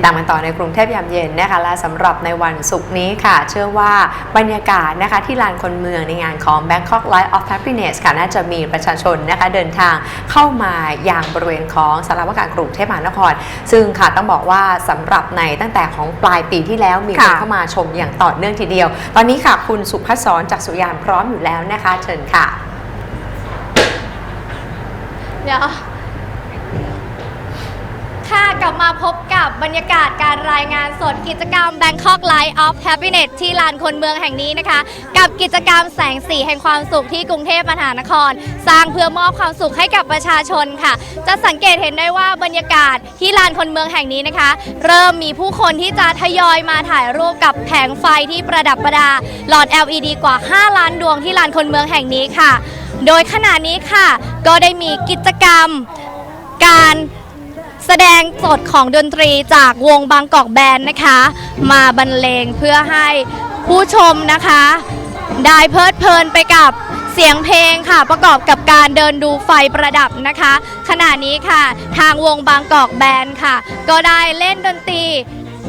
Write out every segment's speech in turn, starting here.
ดตามกันต่อในกรุงเทพยามเย็นนะคะและสำหรับในวันศุกร์นี้ค่ะ เชื่อว่าบรรยากาศนะคะที่ลานคนเมืองในงานของ Bangkok Light of Happiness ค่ะน่าจะมีประชาชนนะคะเดินทางเข้ามาอย่างบริเวณของสารวการกรุงเทพมหานคร ซึ่งค่ะต้องบอกว่าสำหรับในตั้งแต่ของปลายปีที่แล้วมีคนค่ะเข้ามาชมอย่างต่อเนื่องทีเดียว ตอนนี้ค่ะคุณสุภัสสรจากสุยานพร้อมอยู่แล้วนะคะ เชิญค่ะเดี๋ยว ค่ะ กลับมาพบกับบรรยากาศการรายงานสดกิจกรรม Bangkok Light of Happiness ที่ลานคนเมืองแห่งนี้นะคะ กับกิจกรรมแสงสีแห่งความสุขที่กรุงเทพมหานคร สร้างเพื่อมอบความสุขให้กับประชาชนค่ะ จะสังเกตเห็นได้ว่าบรรยากาศที่ลานคนเมืองแห่งนี้นะคะ เริ่มมีผู้คนที่จะทยอยมาถ่ายรูปกับแผงไฟที่ประดับประดา หลอด LED กว่า 5 ล้านดวงที่ลานคนเมืองแห่งนี้ค่ะ โดยขณะนี้ค่ะ ก็ได้มีกิจกรรมการ แสดงสดของดนตรีจากวงบางกอกแบนด์นะคะ มาบรรเลงเพื่อให้ผู้ชมนะคะ ได้เพลิดเพลินไปกับเสียงเพลงค่ะประกอบกับการเดินดูไฟประดับนะคะ ขณะนี้ค่ะทางวงบางกอกแบนด์ค่ะ ก็ได้เล่นดนตรี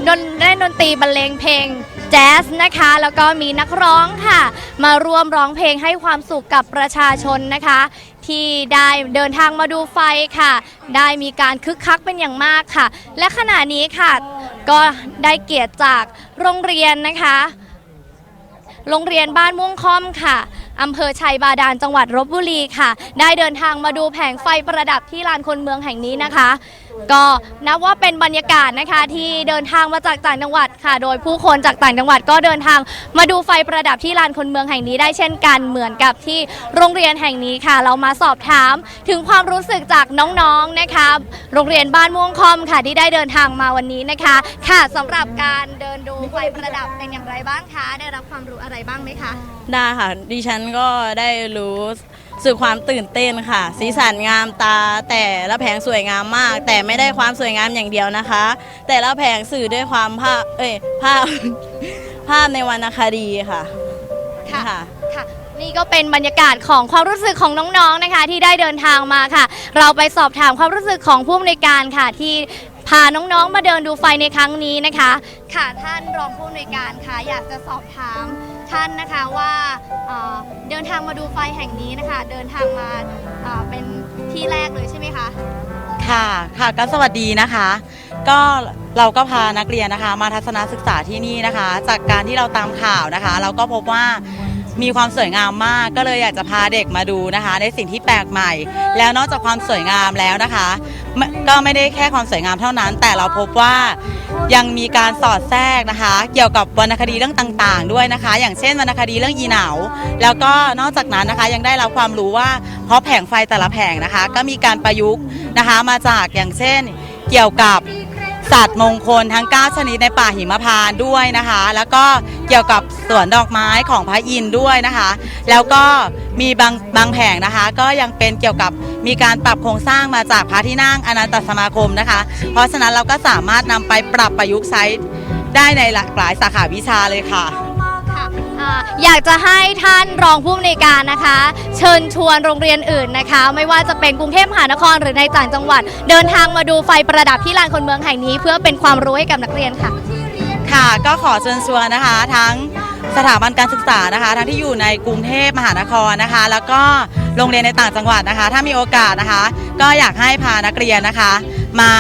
ดนเล่นดนตรีบรรเลงเพลง แจ๊สนะคะ แล้วก็มีนักร้องค่ะ มาร่วมร้องเพลงให้ความสุขกับประชาชนนะคะ ที่ได้เดินทางมาดูไฟค่ะ ได้มีการคึกคักเป็นอย่างมากค่ะ และขณะนี้ค่ะ ก็ได้เกียรติจากโรงเรียนนะคะ โรงเรียนบ้านม่วงค่อมค่ะอำเภอชัยบาดาลจังหวัดลบบุรีค่ะ ได้เดินทางมาดูแผงไฟประดับที่ลานคนเมืองแห่งนี้นะคะ ก็นับว่าเป็นบรรยากาศนะคะที่เดินทางมาจากต่างจังหวัดค่ะ โดยผู้คนจากต่างจังหวัดก็เดินทางมาดูไฟประดับที่ลานคนเมืองแห่งนี้ได้เช่นกันเหมือนกับที่โรงเรียนแห่งนี้ค่ะ เรามาสอบถามถึงความรู้สึกจากน้องๆนะคะ โรงเรียนบ้านม่วงคอมค่ะที่ได้เดินทางมาวันนี้นะคะ ค่ะสำหรับการเดินดูไฟประดับเป็นอย่างไรบ้างคะได้รับความรู้อะไรบ้างไหมคะ ได้ค่ะ ดิฉันก็ได้รู้ สึกความตื่นเต้นค่ะ สีสันงามตา แต่ละแผงสวยงามมาก แต่ไม่ได้ความสวยงามอย่างเดียวนะคะ แต่ละแผงสื่อด้วยความภาพเอ้ยภาพภาพในวรรณคดีค่ะค่ะค่ะค่ะ นี่ก็เป็นบรรยากาศของความรู้สึกของน้องๆนะคะ ที่ได้เดินทางมาค่ะ เราไปสอบถามความรู้สึกของผู้อำนวยการค่ะที่พาน้องๆ มาเดินดูไฟในครั้งนี้นะคะ ค่ะท่านรองผู้อำนวยการค่ะ อยากจะสอบถาม ท่านนะคะว่าเดินทางมาดูไฟแห่งนี้นะคะ เดินทางมาเป็นที่แรกเลยใช่ไหมคะค่ะค่ะก็สวัสดีนะคะ ก็เราก็พานักเรียนนะคะ มาทัศนศึกษาที่นี่นะคะ จากการที่เราตามข่าวนะคะ เราก็พบว่า มีความสวยงามมาก ก็เลยอยากจะพาเด็กมาดูนะคะ ในสิ่งที่แปลกใหม่ แล้วนอกจากความสวยงามแล้วนะคะไม่ก็ไม่ได้แค่ความสวยงามเท่านั้น แต่เราพบว่ายังมีการสอดแทรกนะคะ เกี่ยวกับวรรณคดีเรื่องต่างๆ ด้วยนะคะ อย่างเช่นวรรณคดีเรื่องอีเหนาแล้วก็นอกจากนั้นนะคะยังได้รับความรู้ว่าเพราะแผงไฟแต่ละแผงนะคะ ก็มีการประยุกต์นะคะมาจากอย่างเช่นเกี่ยวกับ สัตว์มงคลทั้ง 9 ชนิดในป่าหิมพานต์ด้วยนะคะ แล้วก็เกี่ยวกับสวนดอกไม้ของพระอินทร์ด้วยนะคะ แล้วก็มีบางบางแผงนะคะ ก็ยังเป็นเกี่ยวกับมีการปรับโครงสร้างมาจากพระที่นั่งอนันตสมาคมนะคะ เพราะฉะนั้นเราก็สามารถนำไปปรับประยุกต์ใช้ได้ในหลากหลายสาขาวิชาเลยค่ะค่ะ อยากจะให้ท่านรองผู้อำนวยการนะคะ เชิญชวนโรงเรียนอื่นนะคะ ไม่ว่าจะเป็นกรุงเทพมหานครหรือในต่างจังหวัด เดินทางมาดูไฟประดับที่ลานคนเมืองแห่งนี้ เพื่อเป็นความรู้ให้กับนักเรียนค่ะ ค่ะ ก็ขอเชิญชวนนะคะ ทั้งสถาบันการศึกษานะคะ ทั้งที่อยู่ในกรุงเทพมหานครนะคะ แล้วก็โรงเรียนในต่างจังหวัดนะคะ ถ้ามีโอกาสนะคะ ก็อยากให้พานักเรียนนะคะ มา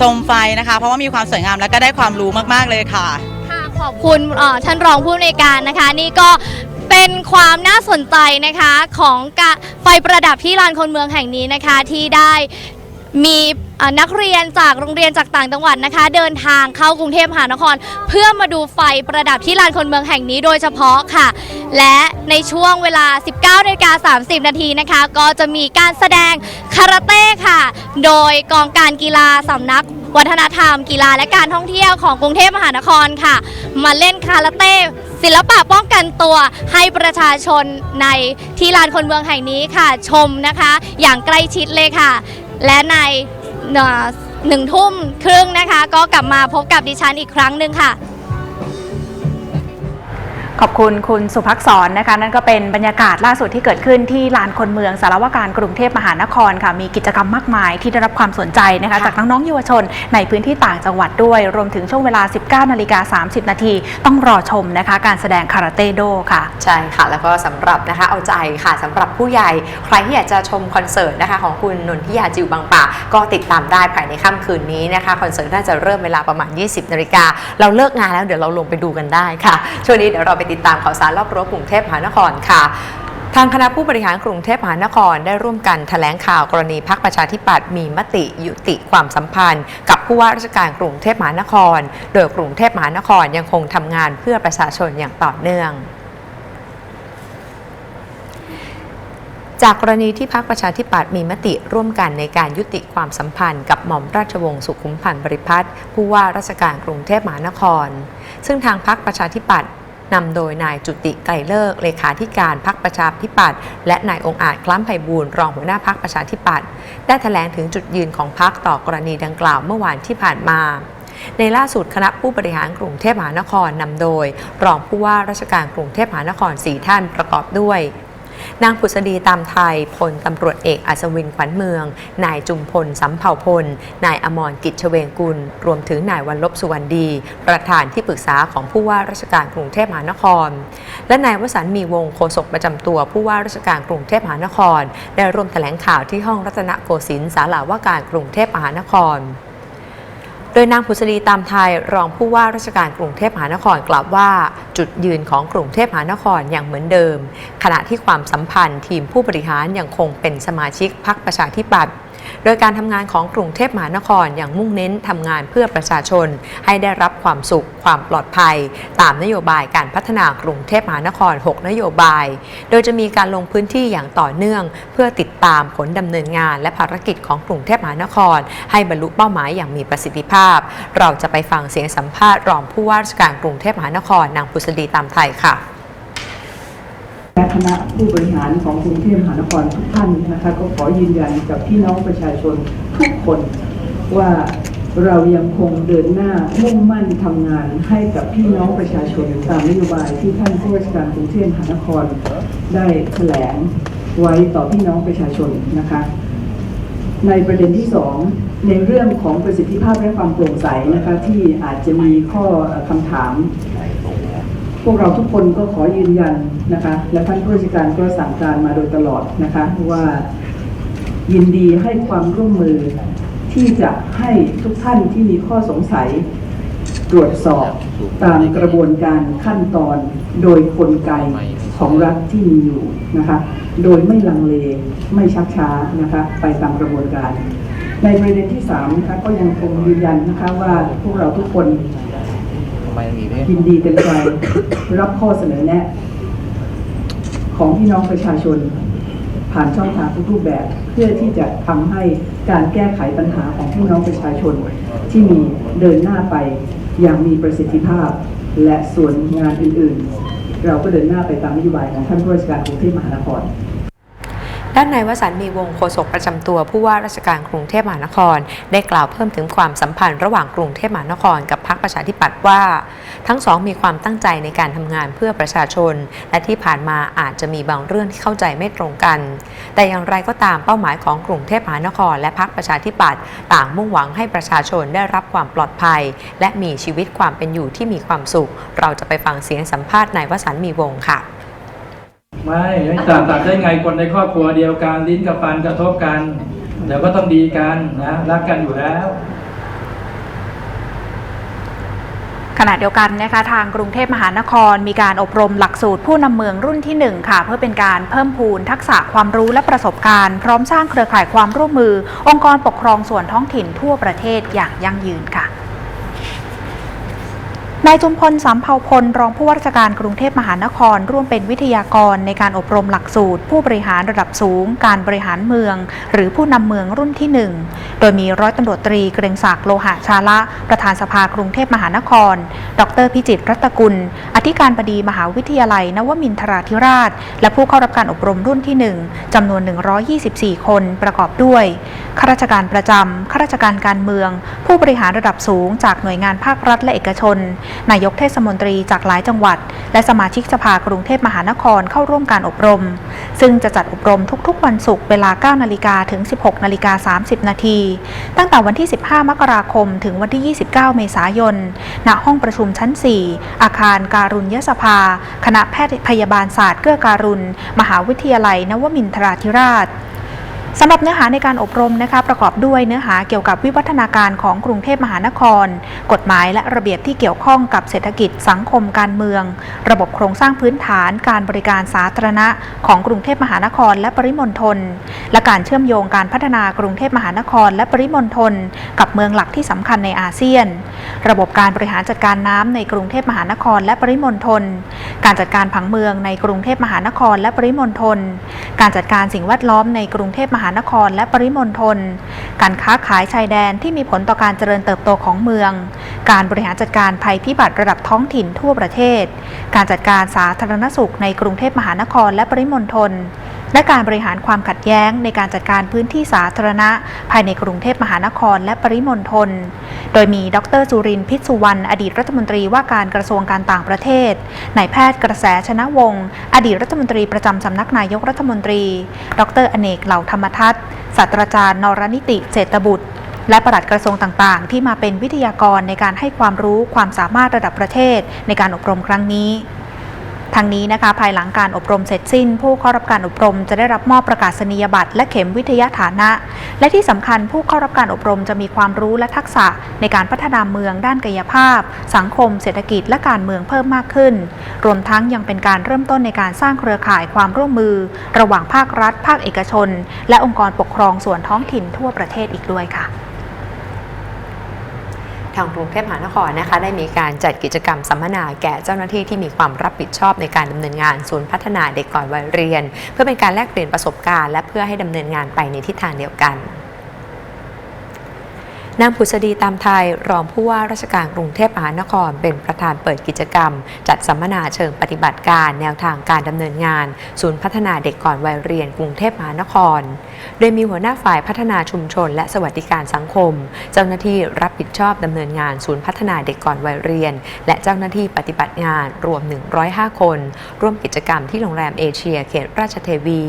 ชมไฟนะคะ เพราะว่ามีความสวยงามและก็ได้ความรู้มาก ๆเลยค่ะ ขอบคุณท่านรองผู้อำนวยการนะคะ นี่ก็เป็นความน่าสนใจนะคะของไฟประดับที่ลานคนเมืองแห่งนี้นะคะที่ได้มีนักเรียนจากโรงเรียนจากต่างจังหวัดนะคะ เดินทางเข้ากรุงเทพมหานคร เพื่อมาดูไฟประดับที่ลานคนเมืองแห่งนี้โดยเฉพาะค่ะ และในช่วงเวลา 19นาฬิกา30 นาทีนะคะ ก็จะมีการแสดงคาราเต้ค่ะ โดยกองการกีฬาสำนัก วัฒนธรรม กีฬาและการท่องเที่ยวของกรุงเทพมหานครค่ะ มาเล่นคาราเต้ ศิลปะป้องกันตัวให้ประชาชนในที่ลานคนเมืองแห่งนี้ค่ะ ชมนะคะ อย่างใกล้ชิดเลยค่ะ และในหนึ่งทุ่มครึ่งนะคะ ก็กลับมาพบกับดิฉันอีกครั้งหนึ่งค่ะ ขอบคุณคุณสุภักษรนะคะ นั่นก็เป็นบรรยากาศล่าสุดที่เกิดขึ้นที่ลานคนเมืองสารวการกรุงเทพมหานครค่ะ มีกิจกรรมมากมายที่ได้รับความสนใจนะคะ จากน้องๆเยาวชนในพื้นที่ต่างจังหวัดด้วย รวมถึงช่วงเวลา 19นาฬิกา30 นาทีต้องรอชมนะคะ การแสดงคาราเต้โดค่ะ ใช่ค่ะ แล้วก็สำหรับนะคะเอาใจค่ะสำหรับผู้ใหญ่ใครที่อยากจะชมคอนเสิร์ตนะคะของคุณนนทิยาจิวบางป่าก็ติดตามได้ภายในค่ำคืนนี้นะคะคอนเสิร์ตน่าจะเริ่มเวลาประมาณ 20นาฬิกาเราเลิกงานแล้วเดี๋ยวเราลงไปดูกันได้ค่ะช่วงนี้เดี๋ยวเราไปติดตามข่าวสารรอบรั้วกรุงเทพมหานครค่ะทางคณะผู้บริหารกรุงเทพมหานครได้ร่วมกันแถลงข่าวกรณีพักประชาธิปัตย์มีมติยุติความสัมพันธ์ กับผู้ว่าราชการกรุงเทพมหานคร โดยกรุงเทพมหานครยังคงทำงานเพื่อประชาชนอย่างต่อเนื่องจากกรณีที่พรรคประชาธิปัตย์มีมติร่วมกันในการยุติความสัมพันธ์กับหม่อมราชวงศ์สุขุมพันธ์บริพัตรผู้ว่าราชการกรุงเทพมหานคร ซึ่งทางพรรคประชาธิปัตย์ นำโดยนายจุติไกรเลิกเลขาธิการพรรคประชาธิปัตย์และนายองอาจคล้ำไพบูลย์รองหัวหน้าพรรคประชาธิปัตย์ได้แถลงถึงจุดยืนของพรรคต่อกรณีดังกล่าวเมื่อวานที่ผ่านมาในล่าสุดคณะผู้บริหารกรุงเทพมหานครนำโดย รองผู้ว่าราชการกรุงเทพมหานครสี่ท่านประกอบด้วย นางผุษดีตามไทยพลตำรวจเอกอัศวินขวัญเมือง นายจุมพลสำเภาพล นายอมรกิจเฉวงกุล รวมถึงนายวันลบสุวรรณดี ประธานที่ปรึกษาของผู้ว่าราชการกรุงเทพมหานคร และนายวสันต์มีวงศโฆษกประจำตัวผู้ว่าราชการกรุงเทพมหานคร ได้ร่วมแถลงข่าวที่ห้องรัตนโกสินทร์ศาลาว่าการกรุงเทพมหานคร ดยนางผุษรีตามไทยรองผู้ว่าราชการกรุงเทพมหานครกล่าวว่าจุดยืนของกรุงเทพมหานครยังเหมือนเดิม ขณะที่ความสัมพันธ์ทีมผู้บริหารยังคงเป็นสมาชิกพรรคประชาธิปัตย์ โดยการทำงานของกรุงเทพมหานครอยังมุ่งเน้นทำงานเพื่อประชาชน ให้ได้รับความสุข ความปลอดภัย ตามนโยบายการพัฒนากรุงเทพมหานคร 6 นโยบาย โดยจะมีการลงพื้นที่อย่างต่อเนื่อง เพื่อติดตามผลดำเนินงาน และภารกิจของกรุงเทพมหานคร ให้บรรลุเป้าหมายอย่างมีประสิทธิภาพ เราจะไปฟังเสียงสัมภาษณ์รองผู้ว่าราชการกรุงเทพมหานครนางพุษดีตามไทยค่ะ และคณะผู้บริหารของกรุงเทพมหานครทุกท่านนะคะก็ขอยืนยันกับพี่น้องประชาชนทุกคนว่าเรายังคงเดินหน้ามุ่งมั่นทำงานให้กับพี่น้องประชาชนตามนโยบายที่ท่านผู้ว่าราชการกรุงเทพมหานครได้แถลงไว้ต่อพี่น้องประชาชนนะคะ ในประเด็นที่สองในเรื่องของประสิทธิภาพและความโปร่งใสนะคะที่อาจจะมีข้อเอ่อคำถาม พวกเราทุกคนก็ขอยืนยันนะคะ และท่านผู้ราชการก็สั่งการมาโดยตลอดนะคะว่ายินดีให้ความร่วมมือที่จะให้ทุกท่านที่มีข้อสงสัย ตรวจสอบตามกระบวนการขั้นตอนโดยกลไกของรัฐที่มีอยู่นะคะ โดยไม่ลังเลไม่ชักช้านะคะไปตามกระบวนการ ในประเด็นที่สามนะคะก็ยังคงยืนยันนะคะว่าพวกเราทุกคน ยินดีเต็มใจรับข้อเสนอแนะ ของพี่น้องประชาชน ผ่านช่องทางทุกรูปแบบ เพื่อที่จะทำให้การแก้ไขปัญหาของพี่น้องประชาชน ที่มีเดินหน้าไปอย่างมีประสิทธิภาพ และส่วนงานอื่นๆ เราก็เดินหน้าไปตามนโยบายของท่านผู้ว่าราชการกรุงเทพมหานคร ด้านนายวสันต์มีวงโฆษกประจำตัวผู้ว่าราชการกรุงเทพมหานคร ได้กล่าวเพิ่มถึงความสัมพันธ์ระหว่างกรุงเทพมหานครกับพรรคประชาธิปัตย์ว่า ทั้งสองมีความตั้งใจในการทำงานเพื่อประชาชน และที่ผ่านมาอาจจะมีบางเรื่องที่เข้าใจไม่ตรงกัน แต่อย่างไรก็ตามเป้าหมายของกรุงเทพมหานคร และพรรคประชาธิปัตย์ต่างมุ่งหวังให้ประชาชนได้รับความปลอดภัย และมีชีวิตความเป็นอยู่ที่มีความสุข เราจะไปฟังเสียงสัมภาษณ์นายวสันต์มีวงค่ะ ไม่ไม่ต่างต่างได้ไงคนในครอบครัวเดียวกันลิ้นกับฟันกระทบกันเดี๋ยวก็ต้องดีกันนะรักกันอยู่แล้วขณะเดียวกันนะคะทางกรุงเทพมหานคร มีการอบรมหลักสูตรผู้นำเมืองรุ่นที่ 1 ค่ะ เพื่อเป็นการเพิ่มพูนทักษะความรู้และประสบการณ์ พร้อมสร้างเครือข่ายความร่วมมือ องค์กรปกครองส่วนท้องถิ่นทั่วประเทศอย่างยั่งยืนค่ะ นายจุมพลสำเภาพล รองผู้ว่าราชการกรุงเทพมหานคร ร่วมเป็นวิทยากรในการอบรมหลักสูตร ผู้บริหารระดับสูง การบริหารเมือง หรือผู้นำเมืองรุ่นที่ 1 โดยมีร้อยตำรวจตรีเกรงศักดิ์โลหะชาละ ประธานสภากรุงเทพมหานคร ดรพิจิตรรัตกุล อธิการบดีมหาวิทยาลัย นวมินทราธิราช และผู้เข้ารับการอบรมรุ่นที่ 1จำนวน 124 คนประกอบด้วย ข้าราชการประจำข้าราชการการเมือง ผู้บริหารระดับสูง จากหน่วยงานภาครัฐและเอกชน นายกเทศมนตรีจากหลายจังหวัด และสมาชิกสภากรุงเทพมหานครเข้าร่วมการอบรม ซึ่งจะจัดอบรมทุกๆ วันศุกร์เวลา 9 นาฬิกาถึง 16 นาฬิกา 30 นาที ตั้งแต่วันที่ 15 มกราคม ถึงวันที่ 29 เมษายน ณ ห้องประชุมชั้น 4 อาคารการุญยสภา คณะแพทย์พยาบาลศาสตร์เกื้อการุณ มหาวิทยาลัยนวมินทราธิราช สำหรับเนื้อหาในการอบรมนะคะประกอบด้วยเนื้อหาเกี่ยวกับวิวัฒนาการของกรุงเทพมหานคร กฎหมายและระเบียบที่เกี่ยวข้องกับเศรษฐกิจสังคมการเมือง ระบบโครงสร้างพื้นฐานการบริการสาธารณะของกรุงเทพมหานครและปริมณฑลและการเชื่อมโยงการพัฒนากรุงเทพมหานคร และปริมณฑลกับเมืองหลักที่สำคัญในอาเซียน ระบบการบริหารจัดการน้ำในกรุงเทพมหานครและปริมณฑลการจัดการผังเมืองในกรุงเทพมหานครและปริมณฑลการจัดการสิ่งแวดล้อมในกรุงเทพมหานานครและปริมณฑล การค้าขายชายแดนที่มีผลต่อการเจริญเติบโตของเมือง การบริหารจัดการภัยพิบัติระดับท้องถิ่นทั่วประเทศ การจัดการสาธารณสุขในกรุงเทพมหานครและปริมณฑล และการบริหารความขัดแย้งในการจัดการพื้นที่สาธารณะ ภายในกรุงเทพมหานครและปริมณฑล โดยมีดรจุรินทร์พิษสุวรรณอดีตรัฐมนตรีว่าการกระทรวงการต่างประเทศนายแพทย์กระแสชนะวงศ์อดีตรัฐมนตรีประจำสำนักนายกรัฐมนตรี ดรอเนกเหล่าธรรมทัศน์ศาสตราจารย์นรนิติเศรษฐบุตรและประหลัดกระทรวงต่างๆ ที่มาเป็นวิทยากรในการให้ความรู้ความสามารถระดับประเทศในการอบรมครั้งนี้ ทางนี้นะคะภายหลังการอบรมเสร็จสิ้น ผู้เข้ารับการอบรมจะได้รับมอบประกาศนียบัตรและเข็มวิทยาฐานะ และที่สำคัญผู้เข้ารับการอบรมจะมีความรู้และทักษะในการพัฒนาเมืองด้านกายภาพ สังคม เศรษฐกิจและการเมืองเพิ่มมากขึ้น รวมทั้งยังเป็นการเริ่มต้นในการสร้างเครือข่ายความร่วมมือ ระหว่างภาครัฐ ภาคเอกชน และองค์กรปกครองส่วนท้องถิ่นทั่วประเทศอีกด้วยค่ะ ทางกรุงเทพมหานครนะคะได้มีการจัดกิจกรรมสัมมนาแก่เจ้าหน้าที่ที่มีความรับผิดชอบในการดำเนินงานศูนย์พัฒนาเด็กก่อนวัยเรียน เพื่อเป็นการแลกเปลี่ยนประสบการณ์และเพื่อให้ดำเนินงานไปในทิศทางเดียวกัน นางผุษดีตามไทยรองผู้ว่าราชการกรุงเทพมหานคร เป็นประธานเปิดกิจกรรม จัดสัมมนาเชิงปฏิบัติการ แนวทางการดำเนินงาน ศูนย์พัฒนาเด็กก่อนวัยเรียนกรุงเทพมหานคร โดยมีหัวหน้าฝ่ายพัฒนาชุมชน และสวัสดิการสังคม เจ้าหน้าที่รับผิดชอบดำเนินงานศูนย์พัฒนาเด็กก่อนวัยเรียน และเจ้าหน้าที่ปฏิบัติงานรวม 105 คน ร่วมกิจกรรมที่โรงแรมเอเชียเขตราชเทวี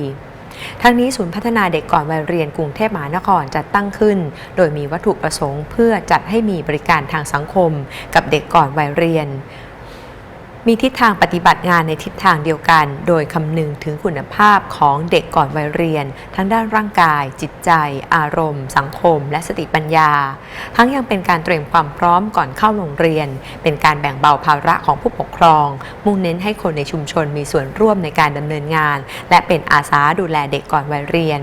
ทั้งนี้ศูนย์พัฒนาเด็กก่อนวัยเรียนกรุงเทพมหานครจัดตั้งขึ้น โดยมีวัตถุประสงค์ เพื่อจัดให้มีบริการทางสังคม กับเด็กก่อนวัยเรียน มีทิศทางปฏิบัติงานในทิศทางเดียวกัน โดยคำนึงถึงคุณภาพของเด็กก่อนวัยเรียน ทั้งด้านร่างกาย จิตใจ อารมณ์ สังคม และสติปัญญา ทั้งยังเป็นการเตรียมความพร้อมก่อนเข้าโรงเรียน เป็นการแบ่งเบาภาระของผู้ปกครอง มุ่งเน้นให้คนในชุมชนมีส่วนร่วมในการดำเนินงาน และเป็นอาสาดูแลเด็กก่อนวัยเรียน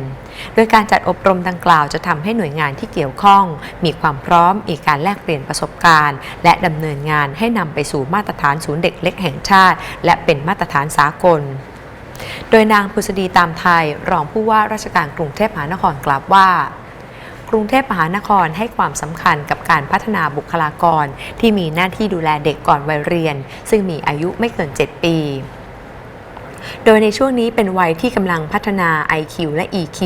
โดยการจัดอบรมดังกล่าวจะทำให้หน่วยงานที่เกี่ยวข้อง มีความพร้อมมีการแลกเปลี่ยนประสบการณ์ และดำเนินงานให้นำไปสู่มาตรฐานศูนย์เด็กเล็กแห่งชาติ และเป็นมาตรฐานสากล โดยนางพุษดีตามไทย รองผู้ว่าราชการกรุงเทพมหานครกล่าวว่ากรุงเทพมหานครให้ความสำคัญกับการพัฒนาบุคลากร ที่มีหน้าที่ดูแลเด็กก่อนวัยเรียน ซึ่งมีอายุไม่เกิน 7 ปี โดยในช่วงนี้เป็นวัยที่กำลังพัฒนา IQ และ EQ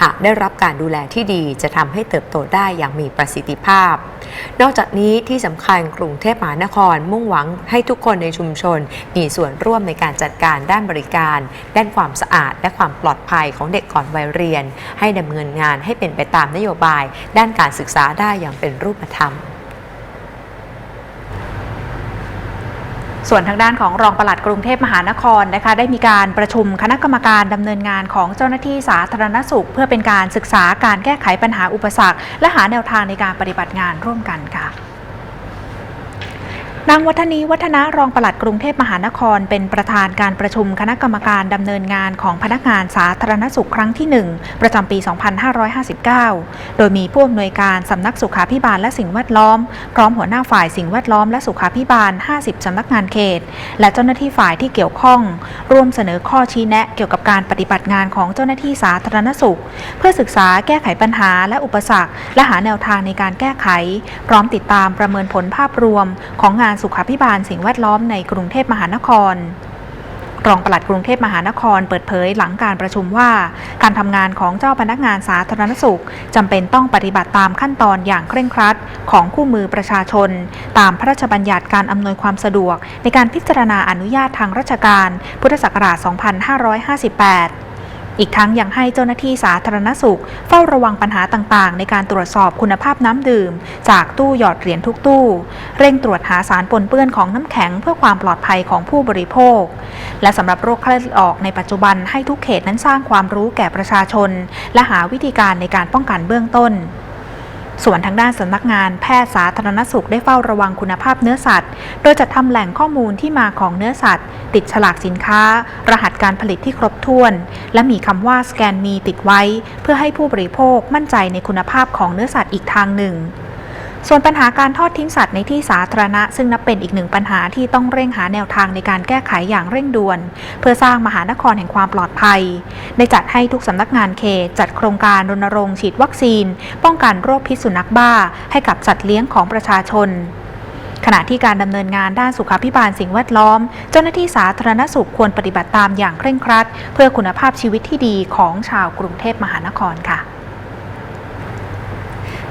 หากได้รับการดูแลที่ดีจะทำให้เติบโตได้อย่างมีประสิทธิภาพ นอกจากนี้ที่สำคัญกรุงเทพมหานครมุ่งหวังให้ทุกคนในชุมชน มีส่วนร่วมในการจัดการด้านบริการ ด้านความสะอาด และความปลอดภัยของเด็กก่อนวัยเรียน ให้ดำเนินงานให้เป็นไปตามนโยบาย ด้านการศึกษาได้อย่างเป็นรูปธรรม ส่วนทางด้านของรองปลัดกรุงเทพมหานครนะคะได้มีการประชุมคณะกรรมการดำเนินงานของเจ้าหน้าที่สาธารณสุข เพื่อเป็นการศึกษาการแก้ไขปัญหาอุปสรรค และหาแนวทางในการปฏิบัติงานร่วมกันค่ะ นางวัฒนีวัฒนารองปลัดกรุงเทพมหานคร เป็นประธานการประชุมคณะกรรมการดำเนินงานของพนักงานสาธารณสุขครั้งที่ 1 ประจำปี 2559 โดยมีผู้อำนวยการสำนักสุขาพิบาลและสิ่งแวดล้อม พร้อมหัวหน้าฝ่ายสิ่งแวดล้อมและสุขาพิบาล 50 สำนักงานเขต และเจ้าหน้าที่ฝ่ายที่เกี่ยวข้อง ร่วมเสนอข้อชี้แนะเกี่ยวกับการปฏิบัติงานของเจ้าหน้าที่สาธารณสุข เพื่อศึกษาแก้ไขปัญหาและอุปสรรค และหาแนวทางในการแก้ไข พร้อมติดตามประเมินผลภาพรวมของงานสุขาพิบาลสิ่งแวดล้อมในกรุงเทพมหานครรองปลัดกรุงเทพมหานครเปิดเผยหลังการประชุมว่า การทำงานของเจ้าพนักงานสาธารณสุขจำเป็นต้องปฏิบัติตามขั้นตอนอย่างเคร่งครัด ของคู่มือประชาชน ตามพระราชบัญญัติการอำนวยความสะดวก ในการพิจารณาอนุญาตทางราชการ พุทธศักราช 2558 อีกทั้งยังให้เจ้าหน้าที่สาธารณสุข เฝ้าระวังปัญหาต่างๆ ในการตรวจสอบคุณภาพน้ำดื่ม จากตู้หยอดเหรียญทุกตู้ เร่งตรวจหาสารปนเปื้อนของน้ำแข็งเพื่อความปลอดภัยของผู้บริโภค และสำหรับโรคไข้เลือดออกในปัจจุบันให้ทุกเขตนั้นสร้างความรู้แก่ประชาชน และหาวิธีการในการป้องกันเบื้องต้น ส่วนทางด้านสำนักงานแพทย์สาธารณสุขได้เฝ้าระวังคุณภาพเนื้อสัตว์ โดยจัดทำแหล่งข้อมูลที่มาของเนื้อสัตว์ ติดฉลากสินค้า รหัสการผลิตที่ครบถ้วน และมีคำว่าสแกนมีติดไว้ เพื่อให้ผู้บริโภคมั่นใจในคุณภาพของเนื้อสัตว์อีกทางหนึ่ง ส่วนปัญหาการทอดทิ้งสัตว์ในที่สาธารณะ ซึ่งนับเป็นอีกหนึ่งปัญหาที่ต้องเร่งหาแนวทางในการแก้ไขอย่างเร่งด่วน เพื่อสร้างมหานครแห่งความปลอดภัย ได้จัดให้ทุกสำนักงานเขตจัดโครงการรณรงค์ฉีดวัคซีน ป้องกันโรคพิษสุนัขบ้า ให้กับสัตว์เลี้ยงของประชาชนขณะที่การดำเนินงานด้านสุขาภิบาลสิ่งแวดล้อม เจ้าหน้าที่สาธารณสุขควรปฏิบัติตามอย่างเคร่งครัด เพื่อคุณภาพชีวิตที่ดีของชาวกรุงเทพมหานครค่ะ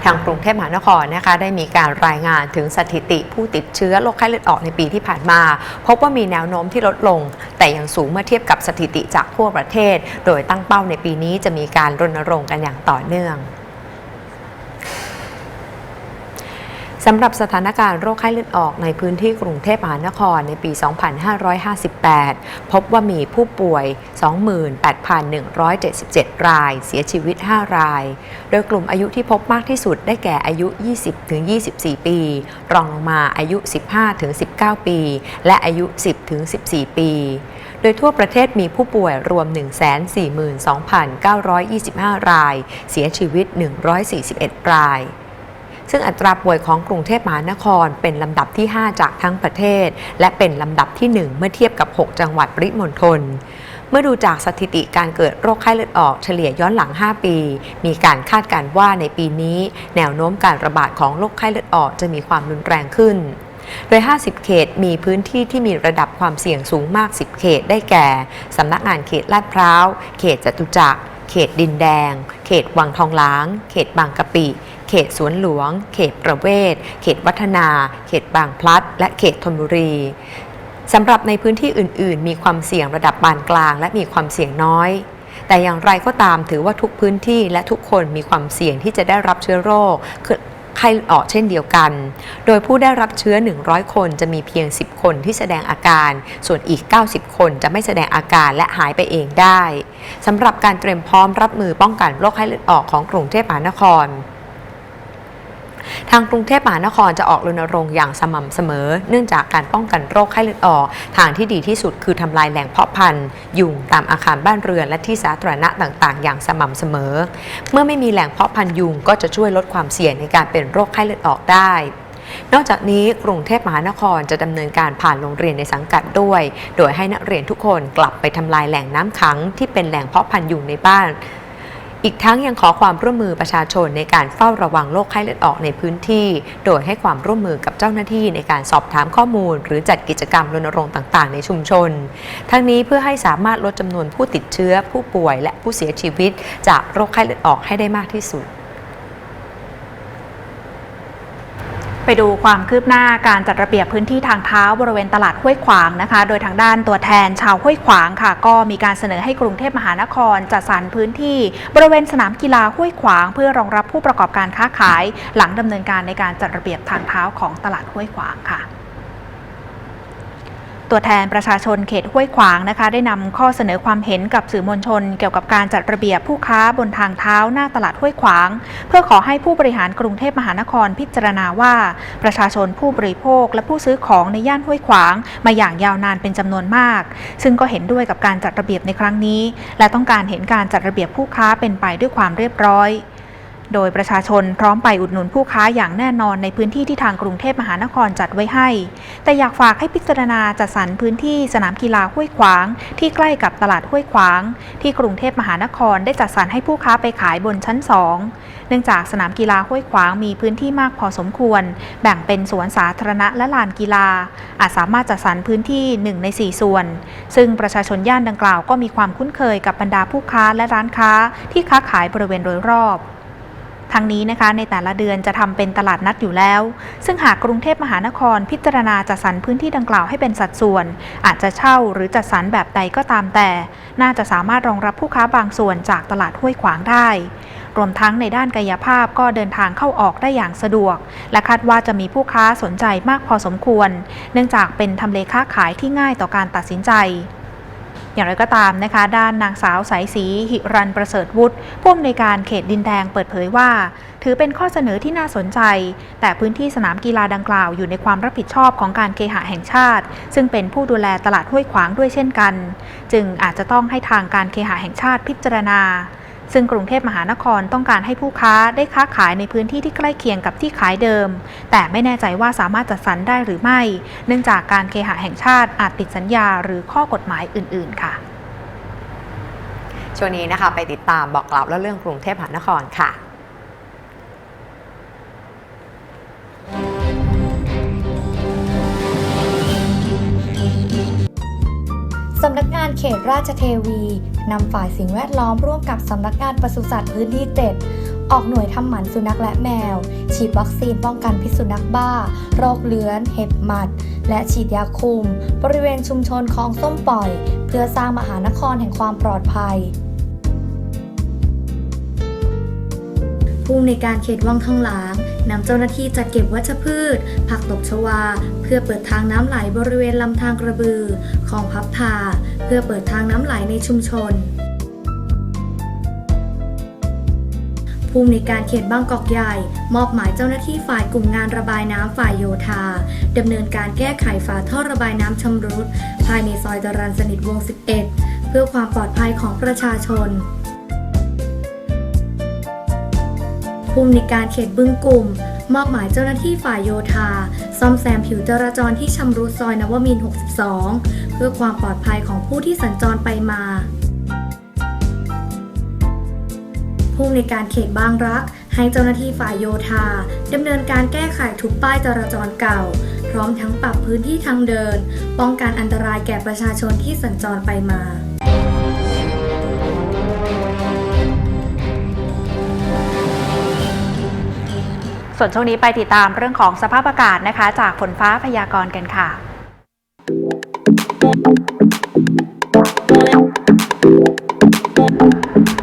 ทางกรุงเทพมหานครนะคะได้มีการรายงานถึงสถิติผู้ติดเชื้อโรคไข้เลือดออกในปีที่ผ่านมา พบว่ามีแนวโน้มที่ลดลง แต่ยังสูงเมื่อเทียบกับสถิติจากทั่วประเทศ โดยตั้งเป้าในปีนี้จะมีการรณรงค์กันอย่างต่อเนื่อง สำหรับสถานการณ์โรคไข้เลือดออกในพื้นที่กรุงเทพมหานครในปี 2558 พบว่ามีผู้ป่วย 28,177 ราย เสียชีวิต 5 ราย โดยกลุ่มอายุที่พบมากที่สุดได้แก่อายุ 20-24 ปี รองลงมาอายุ 15-19 ปี และอายุ 10-14 ปี โดยทั่วประเทศมีผู้ป่วยรวม 142,925 ราย เสียชีวิต 141 ราย ซึ่งอัตราป่วยของกรุงเทพมหานครเป็นลำดับที่ 5 จากทั้งประเทศ และเป็นลำดับที่ 1 เมื่อเทียบกับ 6 จังหวัดปริมณฑลเมื่อดูจากสถิติการเกิดโรคไข้เลือดออกเฉลี่ยย้อนหลัง 5 ปี มีการคาดการว่าในปีนี้ แนวโน้มการระบาดของโรคไข้เลือดออกจะมีความรุนแรงขึ้น โดย 50 เขตมีพื้นที่ที่มีระดับความเสี่ยงสูงมาก 10 เขตได้แก่ สำนักงานเขตลาดพร้าว เขตจตุจักร เขตดินแดง เขตวังทองหลาง เขตบางกะปิ เขตสวนหลวง เขตประเวศ เขตวัฒนา เขตบางพลัด และเขตธนบุรีสำหรับในพื้นที่อื่น ๆ มีความเสี่ยงระดับปานกลาง และมีความเสี่ยงน้อย แต่อย่างไรก็ตามถือว่าทุกพื้นที่และทุกคนมีความเสี่ยงที่จะได้รับเชื้อโรคคือไข้ออกเช่นเดียวกัน โดยผู้ได้รับเชื้อ 100 คนจะมีเพียง 10 คนที่แสดงอาการ ส่วนอีก 90 คนจะไม่แสดงอาการและหายไปเองได้ สำหรับการเตรียมพร้อมรับมือป้องกันโรคไข้เลือดออกของกรุงเทพมหานคร ทางกรุงเทพมหานครจะออกรณรงค์อย่างสม่ำเสมอ เนื่องจากการป้องกันโรคไข้เลือดออก ทางที่ดีที่สุดคือทำลายแหล่งเพาะพันธุ์ยุงตามอาคารบ้านเรือนและที่สาธารณะต่างๆ อย่างสม่ำเสมอ เมื่อไม่มีแหล่งเพาะพันธุ์ยุงก็จะช่วยลดความเสี่ยงในการเป็นโรคไข้เลือดออกได้นอกจากนี้กรุงเทพมหานครจะดำเนินการผ่านโรงเรียนในสังกัดด้วย โดยให้นักเรียนทุกคนกลับไปทำลายแหล่งน้ำขังที่เป็นแหล่งเพาะพันธุ์ยุงในบ้าน อีกทั้งยังขอความร่วมมือประชาชนในการเฝ้าระวังโรคไข้เลือดออกในพื้นที่ โดยให้ความร่วมมือกับเจ้าหน้าที่ในการสอบถามข้อมูล หรือจัดกิจกรรมรณรงค์ต่าง ๆ ในชุมชน ทั้งนี้เพื่อให้สามารถลดจำนวนผู้ติดเชื้อ ผู้ป่วย และผู้เสียชีวิต จากโรคไข้เลือดออกให้ได้มากที่สุด ไปดูความคืบหน้าการจัดระเบียบพื้นที่ทางเท้าบริเวณตลาดห้วยขวางนะคะ โดยทางด้านตัวแทนชาวห้วยขวางค่ะ ก็มีการเสนอให้กรุงเทพมหานครจัดสรรพื้นที่ บริเวณสนามกีฬาห้วยขวาง เพื่อรองรับผู้ประกอบการค้าขาย หลังดำเนินการในการจัดระเบียบทางเท้าของตลาดห้วยขวางค่ะ ตัวแทนประชาชนเขตห้วยขวางนะคะ ได้นำข้อเสนอความเห็นกับสื่อมวลชน เกี่ยวกับการจัดระเบียบผู้ค้าบนทางเท้าหน้าตลาดห้วยขวาง เพื่อขอให้ผู้บริหารกรุงเทพมหานครพิจารณาว่า ประชาชนผู้บริโภคและผู้ซื้อของในย่านห้วยขวาง มาอย่างยาวนานเป็นจำนวนมาก ซึ่งก็เห็นด้วยกับการจัดระเบียบในครั้งนี้ และต้องการเห็นการจัดระเบียบผู้ค้าเป็นไปด้วยความเรียบร้อย โดยประชาชนพร้อมไปอุดหนุนผู้ค้าอย่างแน่นอนในพื้นที่ที่ทางกรุงเทพมหานครจัดไว้ให้ แต่อยากฝากให้พิจารณาจัดสรรพื้นที่สนามกีฬาห้วยขวาง ที่ใกล้กับตลาดห้วยขวาง ที่กรุงเทพมหานครได้จัดสรรให้ผู้ค้าไปขายบนชั้น 2 เนื่องจากสนามกีฬาห้วยขวางมีพื้นที่มากพอสมควร แบ่งเป็นสวนสาธารณะและลานกีฬา อาจสามารถจัดสรรพื้นที่ 1 ใน 4 ส่วน ซึ่งประชาชนย่านดังกล่าวก็มีความคุ้นเคยกับบรรดาผู้ค้าและร้านค้าที่ค้าขายบริเวณโดยรอบ ทั้งนี้นะคะในแต่ละเดือนจะทำเป็นตลาดนัดอยู่แล้ว ซึ่งหากกรุงเทพมหานครพิจารณาจัดสรรพื้นที่ดังกล่าวให้เป็นสัดส่วน อาจจะเช่าหรือจัดสรรแบบใดก็ตามแต่ น่าจะสามารถรองรับผู้ค้าบางส่วนจากตลาดห้วยขวางได้ รวมทั้งในด้านกายภาพก็เดินทางเข้าออกได้อย่างสะดวก และคาดว่าจะมีผู้ค้าสนใจมากพอสมควร เนื่องจากเป็นทำเลค้าขายที่ง่ายต่อการตัดสินใจ อย่างไรก็ตามนะคะ ด้านนางสาวสายศรีหิรันประเสริฐวุฒิผู้อำนวยการเขตดินแดงเปิดเผยว่า ถือเป็นข้อเสนอที่น่าสนใจ แต่พื้นที่สนามกีฬาดังกล่าวอยู่ในความรับผิดชอบของการเคหะแห่งชาติ ซึ่งเป็นผู้ดูแลตลาดห้วยขวางด้วยเช่นกัน จึงอาจจะต้องให้ทางการเคหะแห่งชาติพิจารณา ซึ่งกรุงเทพมหานครต้องการให้ผู้ค้าได้ค้าขายในพื้นที่ที่ใกล้เคียงกับที่ขายเดิม แต่ไม่แน่ใจว่าสามารถจัดสรรได้หรือไม่ เนื่องจากการเคหะแห่งชาติอาจติดสัญญาหรือข้อกฎหมายอื่น ๆ ค่ะช่วงนี้นะคะไปติดตามบอกกล่าวและเรื่องกรุงเทพมหานครค่ะ สำนักงานเขตราชเทวีนำฝ่ายสิ่งแวดล้อมร่วมกับสำนักงานปศุสัตว์พื้นที่7ออกหน่วยทำหมันสุนัขและแมว ฉีดวัคซีนป้องกันพิษสุนัขบ้า โรคเลื้อน เห็บหมัด และฉีดยาคุม บริเวณชุมชนคลองส้มปล่อย เพื่อสร้างมหานครแห่งความปลอดภัยผู้ในการเขตวังทองหลาง นำเจ้าหน้าที่จัดเก็บวัชพืช ผักตบชวา เพื่อเปิดทางน้ำไหลบริเวณลำธารกระบือของพับพาเพื่อเปิดทางน้ำไหลในชุมชนผู้ในการเขตบางกอกใหญ่ มอบหมายเจ้าหน้าที่ฝ่ายกลุ่มงานระบายน้ำฝ่ายโยธาดำเนินการแก้ไขฝาท่อระบายน้ำชำรุด ภายในซอยจรัญสนิทวง 11 เพื่อความปลอดภัยของประชาชน ผู้อำนการเขตบึงกลุ่ม มอบหมายเจ้าหน้าที่ฝ่ายโยธา ซ่อมแซมผิวจราจรที่ชำรุดซอยนวมิน 62 เพื่อความปลอดภัยของผู้ที่สัญจรไปมา ผู้ในการเขตบางรัก ให้เจ้าหน้าที่ฝ่ายโยธาดำเนินการแก้ไขทุกป้ายจราจรเก่า พร้อมทั้งปรับพื้นที่ทางเดิน ป้องกันอันตรายแก่ประชาชนที่สัญจรไปมา ส่วนช่วงนี้ไปติดตามเรื่องของสภาพอากาศนะคะ จากฝนฟ้าพยากรณ์กันค่ะสวั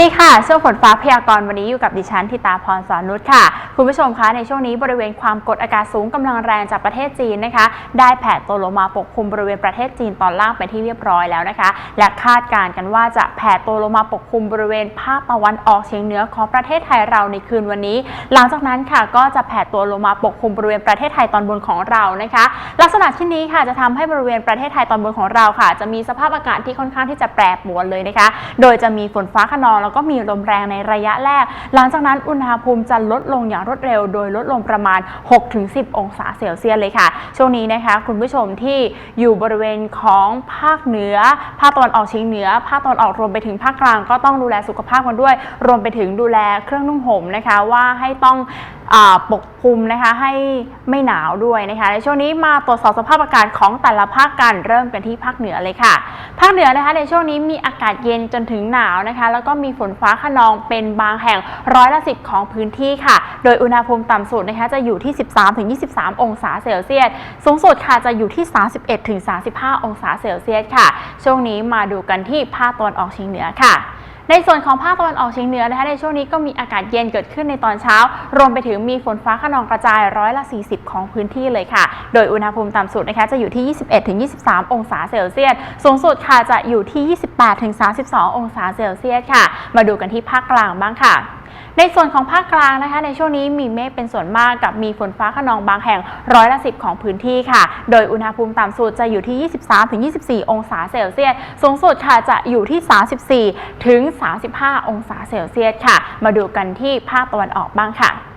ดีค่ะช่วงฝนฟ้าพยากรณ์วันนี้อยู่กับดิฉันทิตาพรสอนนุชค่ะ คุณผู้ชมคะในช่วงนี้บริเวณความกดอากาศสูงกำลังแรงจากประเทศจีนนะคะ ได้แผ่ตัวลงมาปกคลุมบริเวณประเทศจีนตอนล่างไปที่เรียบร้อยแล้วนะคะ และคาดการณ์กันว่าจะแผ่ตัวลงมาปกคลุมบริเวณภาคตะวันออกเฉียงเหนือของประเทศไทยเราในคืนวันนี้ หลังจากนั้นค่ะก็จะแผ่ตัวลงมาปกคลุมบริเวณประเทศไทยตอนบนของเรานะคะ ลักษณะเช่นนี้ค่ะจะทำให้บริเวณประเทศไทยตอนบนของเราค่ะ จะมีสภาพอากาศที่ค่อนข้างที่จะแปรปรวนเลยนะคะ โดยจะมีฝนฟ้าขนองแล้วก็มีลมแรงในระยะแรก หลังจากนั้นอุณหภูมิจะลดลงอย่างรวดเร็ว โดยลดลงประมาณ 6-10 องศาเซลเซียสเลยค่ะ ช่วงนี้นะคะคุณผู้ชมที่อยู่บริเวณของภาคเหนือ ภาคตะวันออกเฉียงเหนือ ภาคตะวันออกรวมไปถึงภาคกลางก็ต้องดูแลสุขภาพกันด้วย รวมไปถึงดูแลเครื่องนุ่งห่มนะคะว่าให้ต้อง ปกคลุมนะคะให้ไม่หนาวด้วยนะคะในช่วงนี้มาตรวจสอบสภาพอากาศของแต่ละภาคกันเริ่มกันที่ภาคเหนือเลยค่ะ ภาคเหนือนะคะในช่วงนี้มีอากาศเย็นจนถึงหนาวนะคะ แล้วก็มีฝนฟ้าขนองเป็นบางแห่งร้อยละสิบของพื้นที่ค่ะ โดยอุณหภูมิต่ำสุดนะคะจะอยู่ที่ 13-23 องศาเซลเซียสสูงสุดค่ะจะอยู่ที่ 31-35 องศาเซลเซียสค่ะ ช่วงนี้มาดูกันที่ภาคตะวันออกเฉียงเหนือค่ะ ในส่วนของภาคตะวันออกเฉียงเหนือนะคะในช่วงนี้ก็มีอากาศเย็นเกิดขึ้นในตอนเช้า รวมไปถึงมีฝนฟ้าขนองกระจายร้อยละ 40 ของพื้นที่เลยค่ะ โดยอุณหภูมิต่ำสุดนะคะจะอยู่ที่ 21-23 องศาเซลเซียส สูงสุดค่ะจะอยู่ที่ 28-32 องศาเซลเซียสค่ะ มาดูกันที่ภาคกลางบ้างค่ะ ในส่วนของภาคกลางนะคะ ในช่วงนี้มีเมฆเป็นส่วนมากกับมีฝนฟ้าขนองบางแห่งร้อยละสิของพื้นที่ค่ะ โดยอุณหภูมิต่ำสุดจะอยู่ที่ 23-24 องศาเซลเซียส สูงสุดค่ะจะอยู่ที่ 34-35 องศาเซลเซียสค่ะ มาดูกันที่ภาคตะวันออกบ้างค่ะ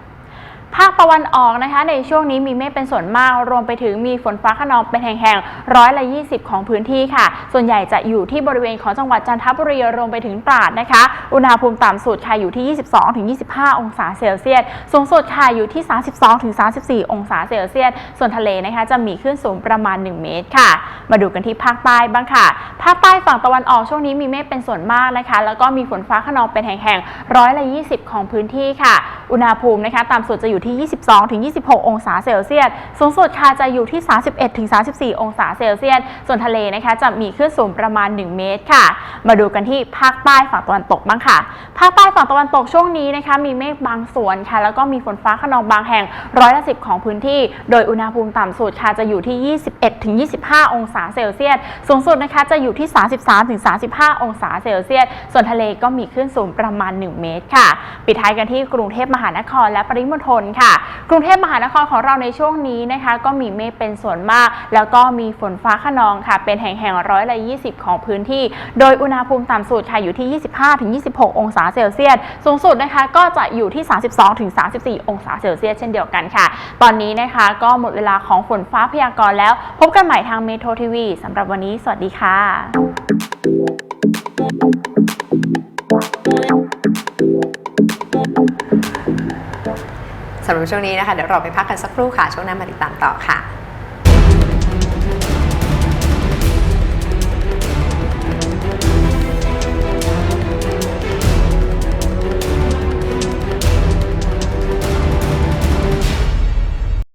ภาคตะวันออกนะคะ ในช่วงนี้มีเมฆเป็นส่วนมาก รวมไปถึงมีฝนฟ้าขนองเป็นแห่งๆร้อยละ20 ของพื้นที่ค่ะ ส่วนใหญ่จะอยู่ที่บริเวณของจังหวัดจันทบุรีรวมไปถึงตราดนะคะ อุณหภูมิต่ำสุดค่ะอยู่ที่ 22-25 องศาเซลเซียส สูงสุดค่ะอยู่ที่ 32-34 องศาเซลเซียส ส่วนทะเลนะคะจะมีคลื่นสูงประมาณ 1 เมตรค่ะ มาดูกันที่ภาคใต้บ้างค่ะ ภาคใต้ฝั่งตะวันออกช่วงนี้มีเมฆเป็นส่วนมากนะคะ แล้วก็มีฝนฟ้าขนองเป็นแห่งๆร้อยละ20 ของพื้นที่ค่ะ อุณหภูมินะคะต่ำสุดจะอยู่ที่ 22-26 องศาเซลเซียส สูงสุดค่ะจะอยู่ที่ 31-34 องศาเซลเซียส ส่วนทะเลนะคะจะมีคลื่นสูงประมาณ 1 เมตรค่ะ มาดูกันที่ภาคใต้ฝั่งตะวันตกบ้างค่ะ ภาคใต้ฝั่งตะวันตกช่วงนี้นะคะมีเมฆบางส่วนค่ะ แล้วก็มีฝนฟ้าขนองบางแห่งร้อยละสิของพื้นที่ โดยอุณหภูมิต่ำสุดค่ะจะอยู่ที่ 21-25 องศาเซลเซียส สูงสุดนะคะจะอยู่ที่ 33-35 องศาเซลเซียส ส่วนทะเลก็มีคลื่นสูงประมาณ 1 เมตรค่ะ ปิดท้ายกันที่กรุงเทพมหานครและปริมณฑลค่ะ กรุงเทพมหานครของเราในช่วงนี้นะคะ ก็มีเมฆเป็นส่วนมาก แล้วก็มีฝนฟ้าขนองค่ะ เป็นแห่งๆร้อยละ20 ของพื้นที่ โดยอุณหภูมิต่ำสุดค่ะอยู่ที่ 25-26 องศาเซลเซียส สูงสุดนะคะก็จะอยู่ที่ 32-34 องศาเซลเซียสเช่นเดียวกันค่ะ ตอนนี้นะคะก็หมดเวลาของฝนฟ้าพยากรณ์แล้ว พบกันใหม่ทางเมโทรทีวีสำหรับวันนี้สวัสดีค่ะ สำหรับช่วงนี้นะคะเดี๋ยวเราไปพักกันสักครู่ค่ะ ช่วงหน้ามาติดตามต่อค่ะ